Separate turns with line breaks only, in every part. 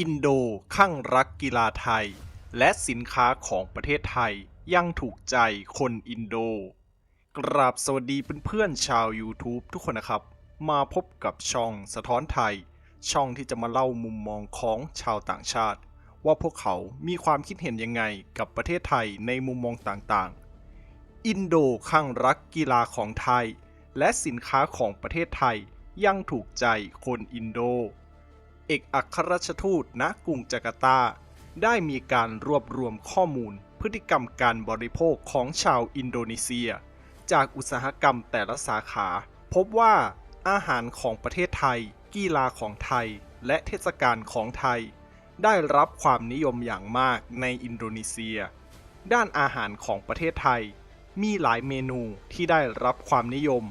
อินโดข้างรักกีฬาไทย และสินค้าของประเทศไทยยังถูกใจคนอินโด กราบสวัสดีเพื่อนๆชาว YouTube ทุกคนนะครับ มาพบกับช่องสะท้อนไทย ช่องที่จะมาเล่ามุมมองของชาวต่างชาติ ว่าพวกเขามีความคิดเห็นยังไงกับประเทศไทยในมุมมองต่างๆ อินโดข้างรักกีฬาของไทย และสินค้าของประเทศไทยยังถูกใจคนอินโด เอกอัครราชทูตณกรุงจาการ์ตา ได้มีการรวบรวมข้อมูลพฤติกรรมการบริโภคของชาวอินโดนีเซีย จากอุตสาหกรรมแต่ละสาขา พบว่าอาหารของประเทศไทย กีฬาของไทย และเทศกาลของไทย ได้รับความนิยมอย่างมากในอินโดนีเซีย ด้านอาหารของประเทศไทย มีหลายเมนูที่ได้รับความนิยม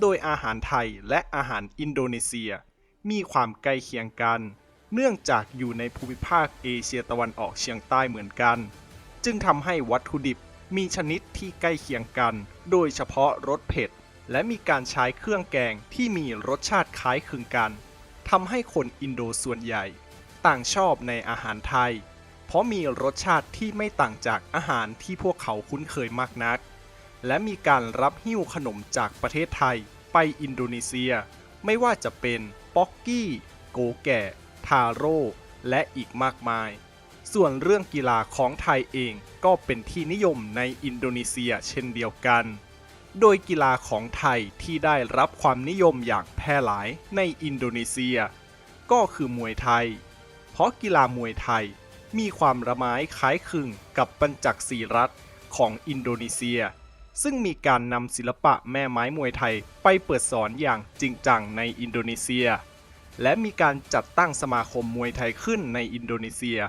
โดยอาหารไทยและอาหารอินโดนีเซีย มีความใกล้เคียงกัน เนื่องจากอยู่ในภูมิภาคเอเชียตะวันออกเฉียงใต้เหมือนกัน จึงทำให้วัตถุดิบมีชนิดที่ใกล้เคียงกัน โดยเฉพาะรสเผ็ด และมีการใช้เครื่องแกงที่มีรสชาติคล้ายคลึงกันทำให้คนอินโดส่วนใหญ่ ต่างชอบในอาหารไทย เพราะมีรสชาติที่ไม่ต่างจากอาหารที่พวกเขาคุ้นเคยมากนัก และมีการรับหิ้วขนมจากประเทศไทยไปอินโดนีเซีย ไม่ว่าจะเป็น ป๊อกกี้ โกแก่ ทาโร่ และอีกมากมาย ส่วนเรื่องกีฬาของไทยเองก็เป็นที่นิยมในอินโดนีเซียเช่นเดียวกัน โดยกีฬาของไทยที่ได้รับความนิยมอย่างแพร่หลายในอินโดนีเซีย ก็คือมวยไทย เพราะกีฬามวยไทยมีความระไม้คล้ายคลึงกับปัญจักศีรัตน์ของอินโดนีเซีย ซึ่งมีการนำศิลปะแม่ไม้มวยไทยไปเปิดสอนอย่างจริงจังในอินโดนีเซีย และมีการจัดตั้งสมาคมมวยไทยขึ้นในอินโดนีเซีย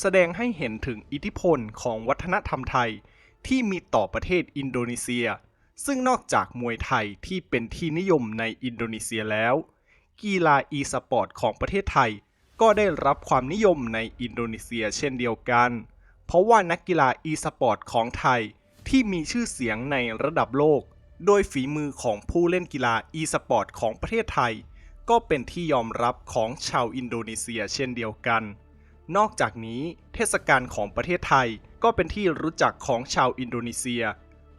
แสดงให้เห็นถึงอิทธิพลของวัฒนธรรมไทยที่มีต่อประเทศอินโดนีเซีย ซึ่งนอกจากมวยไทยที่เป็นที่นิยมในอินโดนีเซียแล้ว กีฬาอีสปอร์ตของประเทศไทย ก็ได้รับความนิยมในอินโดนีเซียเช่นเดียวกัน เพราะว่านักกีฬาอีสปอร์ตของไทย ที่มีชื่อเสียงในระดับโลก โดยฝีมือของผู้เล่นกีฬาอีสปอร์ตของประเทศไทย ก็เป็นที่ยอมรับของชาวอินโดนีเซียเช่นเดียวกัน นอกจากนี้เทศกาลของประเทศไทยก็เป็นที่รู้จักของชาวอินโดนีเซีย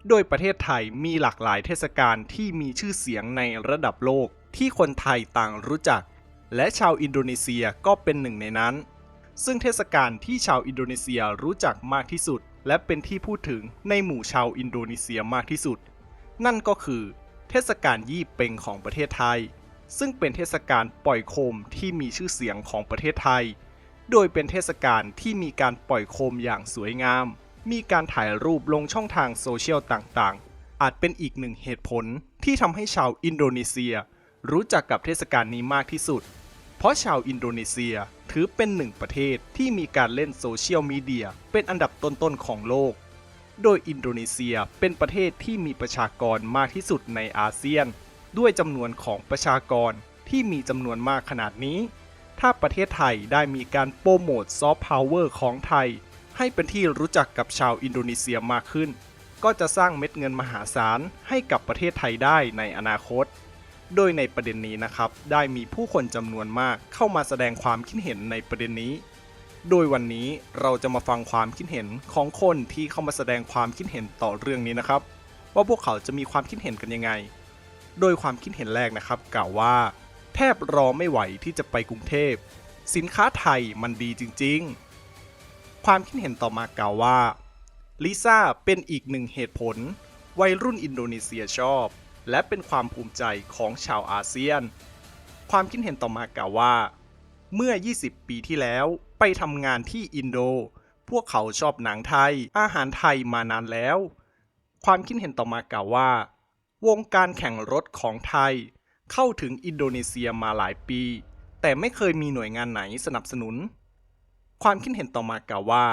โดยประเทศไทยมีหลากหลายเทศกาลที่มีชื่อเสียงในระดับโลกที่คนไทยต่างรู้จัก และชาวอินโดนีเซียก็เป็นหนึ่งในนั้น ซึ่งเทศกาลที่ชาวอินโดนีเซียรู้จักมากที่สุด และเป็นที่พูดถึงในหมู่ชาวอินโดนีเซียมากที่สุด นั่นก็คือ เทศกาลยี่เปงของประเทศไทย ซึ่งเป็นเทศกาลปล่อยโคมที่มีชื่อเสียงของประเทศไทย โดยเป็นเทศกาลที่มีการปล่อยโคมอย่างสวยงาม มีการถ่ายรูปลงช่องทางโซเชียลต่างๆ อาจเป็นอีกหนึ่งเหตุผลที่ทำให้ชาวอินโดนีเซีย รู้จักกับเทศกาลนี้มากที่สุด เพราะชาวอินโดนีเซียถือเป็นหนึ่งประเทศที่มีการเล่นโซเชียลมีเดียเป็นอันดับต้นๆของโลก โดยอินโดนีเซียเป็นประเทศที่มีประชากรมากที่สุดในอาเซียน ด้วยจำนวนของประชากรที่มีจำนวนมากขนาดนี้ ถ้าประเทศไทยได้มีการโปรโมทซอฟต์พาวเวอร์ของไทย ให้เป็นที่รู้จักกับชาวอินโดนีเซียมากขึ้น ก็จะสร้างเม็ดเงินมหาศาลให้กับประเทศไทยได้ในอนาคต โดยในประเด็นนี้นะครับ ได้มีผู้คนจำนวนมากเข้ามาแสดงความคิดเห็นในประเด็นนี้ โดยวันนี้เราจะมาฟังความคิดเห็นของคนที่เข้ามาแสดงความคิดเห็นต่อเรื่องนี้นะครับ ว่าพวกเขาจะมีความคิดเห็นกันยังไง โดยความคิดเห็นแรกนะครับ กล่าวว่า แทบรอไม่ไหวที่จะไปกรุงเทพ สินค้าไทยมันดีจริง ๆ ความคิดเห็นต่อมากล่าวว่าลิซ่าเป็นอีกหนึ่งเหตุผล วัยรุ่นอินโดนีเซียชอบ และเป็นความภูมิใจของชาวอาเซียน ความคิดเห็นต่อมากล่าวว่า เมื่อ 20 ปีที่แล้วไปทำงานที่อินโด พวกเขาชอบหนังไทย อาหารไทยมานานแล้ว ความคิดเห็นต่อมากล่าวว่า วงการแข่งรถของไทย เข้าถึงอินโดนีเซียมาหลายปี แต่ไม่เคยมีหน่วยงานไหนสนับสนุน ความคิดเห็นต่อมากล่าวว่า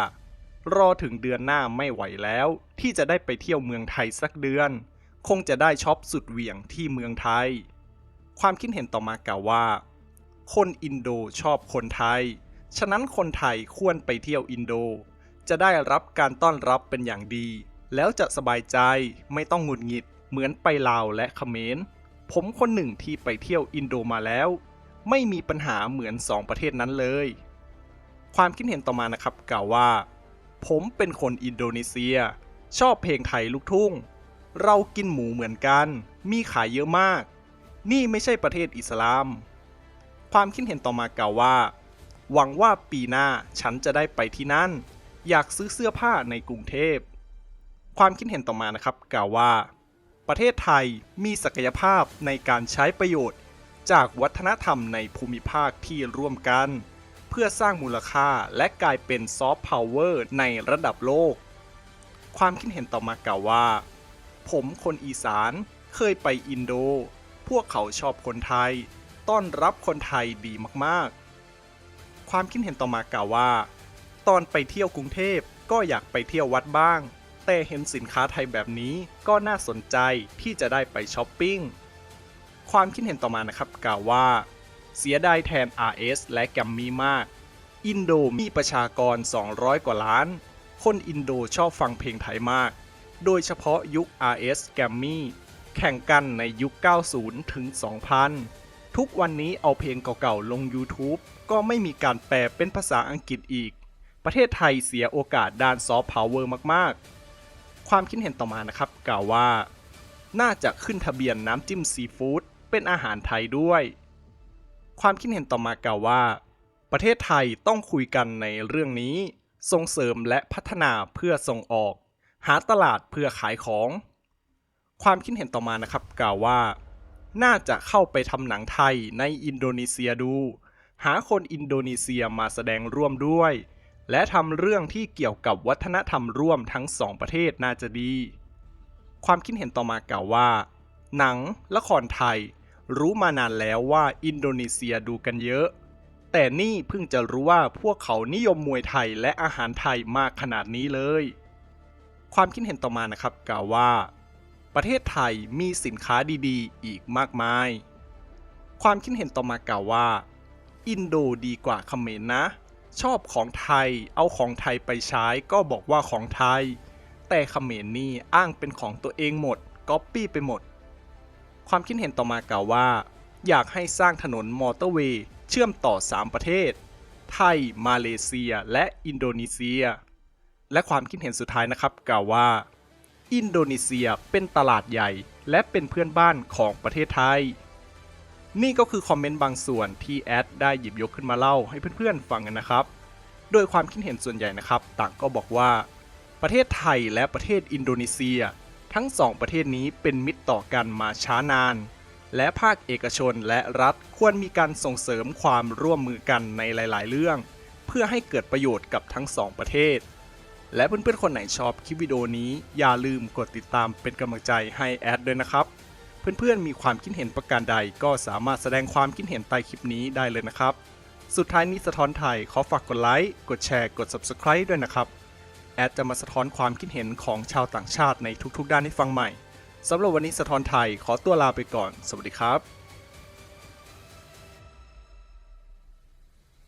รอถึงเดือนหน้าไม่ไหวแล้ว ที่จะได้ไปเที่ยวเมืองไทยสักเดือน คงจะได้ช็อปสุดเหวี่ยงที่เมืองไทย ความคิดเห็นต่อมากล่าวว่า คนอินโดชอบคนไทย ฉะนั้นคนไทยควรไปเที่ยวอินโด จะได้รับการต้อนรับเป็นอย่างดี แล้วจะสบายใจไม่ต้องหงุดหงิดเหมือนไปลาวและเขมร ผมคนหนึ่งที่ไปเที่ยวอินโดมาแล้ว ไม่มีปัญหาเหมือนสองประเทศนั้นเลย ความคิดเห็นต่อมานะครับกล่าวว่า ผมเป็นคนอินโดนีเซีย ชอบเพลงไทยลูกทุ่ง เรากินหมูเหมือนกัน มีขายเยอะมาก นี่ไม่ใช่ประเทศอิสลาม ความคิดเห็นต่อมากล่าวว่า หวังว่าปีหน้าฉันจะได้ไปที่นั่น อยากซื้อเสื้อผ้าในกรุงเทพ ความคิดเห็นต่อมานะครับกล่าวว่า ประเทศไทยมีศักยภาพในการใช้ประโยชน์ จากวัฒนธรรมในภูมิภาคที่ร่วมกัน เพื่อสร้างมูลค่าและกลายเป็นซอฟต์พาวเวอร์ในระดับโลก ความคิดเห็นต่อมากล่าวว่า ผมคนอีสานเคยไปอินโด พวกเขาชอบคนไทย ต้อนรับคนไทยดีมากๆ ความคิดเห็นต่อมากล่าวว่า ตอนไปเที่ยวกรุงเทพก็อยากไปเที่ยววัดบ้าง แต่เห็นสินค้าไทยแบบนี้ก็น่าสนใจที่จะได้ไปช้อปปิ้ง ความคิดเห็นต่อมานะครับกล่าวว่า เสียดายแทน RS และแกมมี่มาก อินโดมีประชากร 200 กว่าล้าน คนอินโดชอบฟังเพลงไทยมาก โดยเฉพาะยุค RS แกมมี่แข่งกันในยุค 90 ถึง 2000 ทุกวันนี้เอาเพลงเก่าๆ ลง YouTube ก็ไม่มีการแปลเป็นภาษาอังกฤษอีก ประเทศไทยเสียโอกาสด้านซอฟต์พาวเวอร์มากๆ ความคิดเห็นต่อมานะครับ กล่าวว่า น่าจะขึ้นทะเบียนน้ำจิ้มซีฟู้ดเป็นอาหารไทยด้วย ความคิดเห็นต่อมากล่าวว่า ประเทศไทยต้องคุยกันในเรื่องนี้ ส่งเสริมและพัฒนาเพื่อส่งออก หาตลาดเพื่อขายของ ความคิดเห็นต่อมานะครับกล่าวว่า น่าจะเข้าไปทำหนังไทยในอินโดนีเซียดู หาคนอินโดนีเซียมาแสดงร่วมด้วย และทำเรื่องที่เกี่ยวกับวัฒนธรรมร่วมทั้งสองประเทศน่าจะดี ความคิดเห็นต่อมากล่าวว่า หนังละครไทย รู้มานานแล้วว่าอินโดนีเซียดูกันเยอะ แต่นี่เพิ่งจะรู้ว่าพวกเขานิยมมวยไทยและอาหารไทยมากขนาดนี้เลย ความคิดเห็นต่อมานะครับกล่าวว่า ประเทศไทยมีสินค้าดีๆ อีกมากมาย ความคิดเห็นต่อมากล่าวว่า อินโดดีกว่าเขมรนะ ชอบของไทยเอาของไทยไปใช้ก็บอกว่าของไทย แต่เขมรนี่อ้างเป็นของตัวเองหมดก๊อปปี้ไปหมด ความคิดเห็นต่อมากล่าวว่า อยากให้สร้างถนนมอเตอร์เวย์เชื่อมต่อ 3 ประเทศ ไทย มาเลเซีย และอินโดนีเซีย และความคิดเห็นสุดท้ายนะครับกล่าวว่า อินโดนีเซียเป็นตลาดใหญ่ และเป็นเพื่อนบ้านของประเทศไทย นี่ก็คือคอมเมนต์บางส่วนที่แอดได้หยิบยกขึ้นมาเล่าให้เพื่อนๆฟังกันนะครับ โดยความคิดเห็นส่วนใหญ่นะครับ ต่างก็บอกว่า ประเทศไทยและประเทศอินโดนีเซีย ทั้งสองประเทศนี้เป็นมิตรต่อกันมาช้านานและภาคเอกชนและรัฐควรมีการส่งเสริมความร่วมมือกันในหลาย ๆ เรื่อง เพื่อให้เกิดประโยชน์กับทั้งสองประเทศ และเพื่อนๆคนไหนชอบคลิปวิดีโอนี้อย่าลืมกดติดตามเป็นกำลังใจให้แอดด้วยนะครับ เพื่อนๆมีความคิดเห็นประการใดก็สามารถแสดงความคิดเห็นใต้คลิปนี้ได้เลยนะครับ สุดท้ายนี้สะท้อนไทยขอฝากกดไลค์กดแชร์กด Subscribe ด้วยนะครับ แอดจะมาสะท้อนความคิดเห็นของชาวต่างชาติในทุกๆ ด้านให้ฟังใหม่สำหรับวันนี้สะท้อนไทยขอตัวลาไปก่อน สวัสดีครับ